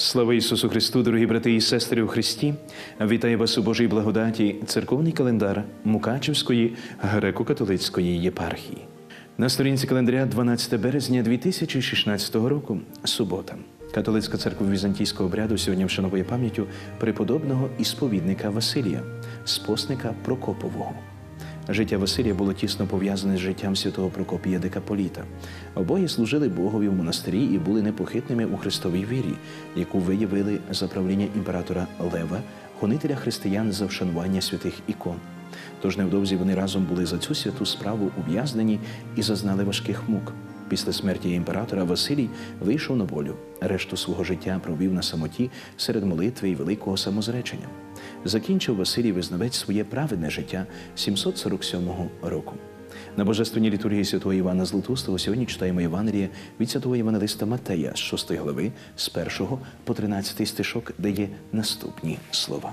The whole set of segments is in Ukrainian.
Слава Ісусу Христу, дорогі брати і сестри у Христі! Вітаю вас у Божій благодаті, церковний календар Мукачівської греко-католицької єпархії. На сторінці календаря 12 березня 2016 року, субота. Католицька церква візантійського обряду сьогодні вшановує пам'яттю преподобного і сповідника Василія, спосника Прокопового. Життя Василія було тісно пов'язане з життям святого Прокопія Декаполіта. Обоє служили Богові в монастирі і були непохитними у Христовій вірі, яку виявили за правління імператора Лева, гонителя християн за вшанування святих ікон. Тож невдовзі вони разом були за цю святу справу ув'язнені і зазнали важких мук. Після смерті імператора Василій вийшов на волю. Решту свого життя провів на самоті серед молитви і великого самозречення. Закінчив Василій Визнавець своє праведне життя 747 року. На божественній літургії святого Івана Златоустого сьогодні читаємо Євангеліє від святого Євангелиста Матея з 6 глави, з 1 по 13 стишок, де є наступні слова.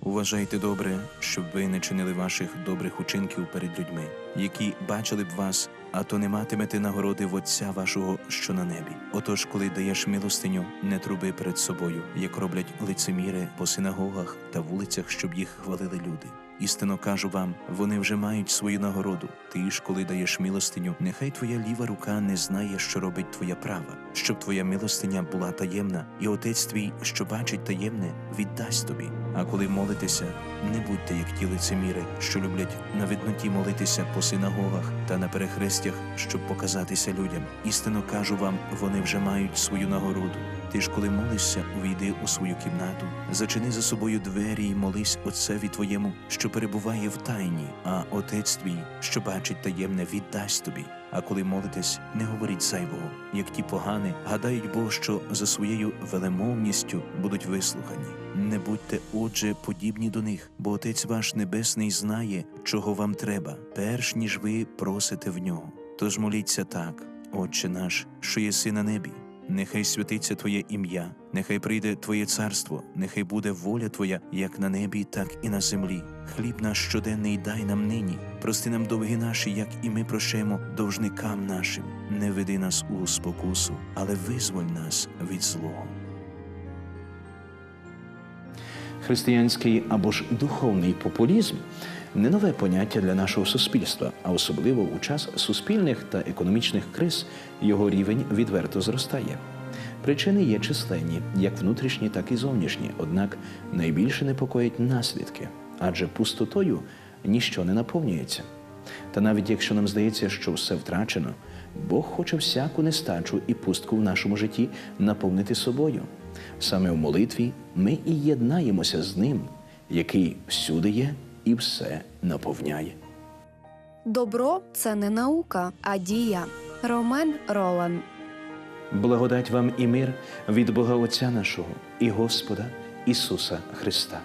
Уважайте добре, щоб ви не чинили ваших добрих учинків перед людьми, які бачили б вас, а то не матимете нагороди в Отця вашого, що на небі. Отож, коли даєш милостиню, не труби перед собою, як роблять лицеміри по синагогах та вулицях, щоб їх хвалили люди. Істинно кажу вам, вони вже мають свою нагороду. Ти ж, коли даєш милостиню, нехай твоя ліва рука не знає, що робить твоя права, щоб твоя милостиня була таємна, і отець твій, що бачить таємне, віддасть тобі. А коли молитеся, не будьте як ті лицеміри, що люблять на видноті молитися по синагогах та на перехрестях, щоб показатися людям. Істинно кажу вам, вони вже мають свою нагороду. Ти ж, коли молишся, увійди у свою кімнату, зачини за собою двері і молись Отцеві твоєму, що перебуває в тайні, а Отець твій, що бачить таємне, віддасть тобі. А коли молитесь, не говоріть зайвого, як ті погани, гадають Бо, що за своєю велемовністю будуть вислухані. Не будьте, отже, подібні до них, бо Отець ваш Небесний знає, чого вам треба, перш ніж ви просите в нього. Тож моліться так, Отче наш, що єси на небі. Нехай святиться Твоє ім'я, нехай прийде Твоє царство, нехай буде воля Твоя, як на небі, так і на землі. Хліб наш щоденний дай нам нині, прости нам довги наші, як і ми прощаємо довжникам нашим. Не веди нас у спокусу, але визволь нас від злого. Християнський або ж духовний популізм не нове поняття для нашого суспільства, а особливо у час суспільних та економічних криз його рівень відверто зростає. Причини є численні, як внутрішні, так і зовнішні, однак найбільше непокоїть наслідки, адже пустотою ніщо не наповнюється. Та навіть якщо нам здається, що все втрачено, Бог хоче всяку нестачу і пустку в нашому житті наповнити собою. Саме в молитві ми і єднаємося з ним, який всюди є і все наповняє. Добро це не наука, а дія. Ромен Ролан. Благодать вам і мир від Бога Отця нашого і Господа Ісуса Христа.